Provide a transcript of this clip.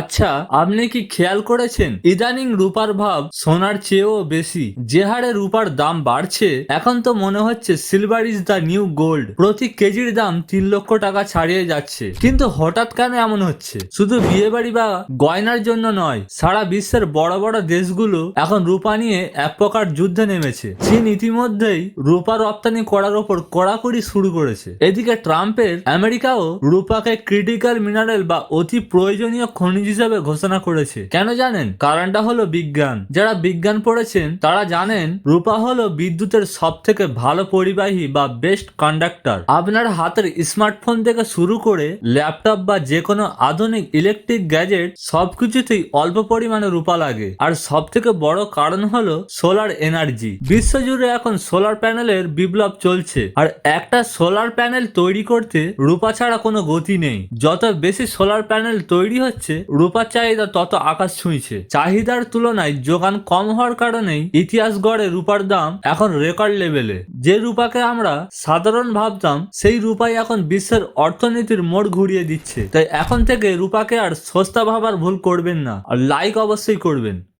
আচ্ছা আপনি কি খেয়াল করেছেন? ইদানিং রূপার ভাব সোনার চেয়েও বেশি। যে হারে রূপার দাম বাড়ছে, এখন তো মনে হচ্ছে silver is the new gold প্রতি কেজির দাম তিন লক্ষ টাকা ছাড়িয়ে যাচ্ছে। কিন্তু হঠাৎ কেন এমন হচ্ছে? শুধু বিয়ে বাড়ি বা গয়নার জন্য নয়, সারা বিশ্বের বড় বড় দেশগুলো এখন রূপা নিয়ে এক প্রকার যুদ্ধে নেমেছে। চীন ইতিমধ্যেই রূপা রপ্তানি করার ওপর কড়াকড়ি শুরু করেছে। এদিকে ট্রাম্পের আমেরিকাও রূপাকে ক্রিটিক্যাল মিনারেল বা অতি প্রয়োজনীয় খনিজ হিসেবে ঘোষণা করেছে। কেন জানেন? কারণটা হলো বিজ্ঞান। যারা বিজ্ঞান পড়েছেন, তারা জানেন রূপা হলো বিদ্যুতের সব থেকে ভালো পরিবাহী বা বেস্ট কন্ডাক্টর আপনার হাতের স্মার্টফোন থেকে শুরু করে ল্যাপটপ বা যে কোনো আধুনিক ইলেকট্রিক গ্যাজেট সবকিছুতেই অল্প পরিমাণে রূপা লাগে। আর সব থেকে বড় কারণ হলো সোলার এনার্জি বিশ্বজুড়ে এখন সোলার প্যানেলের বিপ্লব চলছে। আর একটা সোলার প্যানেল তৈরি করতে রূপা ছাড়া কোনো গতি নেই। যত বেশি সোলার প্যানেল তৈরি হচ্ছে রূপার চাহিদা তত আকাশ ছুঁইছে। চাহিদার তুলনায় যোগান কম হওয়ার কারণেই ইতিহাস গড়ে রূপার দাম এখন রেকর্ড লেভেলে। যে রূপাকে আমরা সাধারণ ভাবতাম, সেই রূপাই এখন বিশ্বের অর্থনীতির মোড় ঘুরিয়ে দিচ্ছে। তাই এখন থেকে রূপাকে আর সস্তা ভাবার ভুল করবেন না, আর লাইক অবশ্যই করবেন।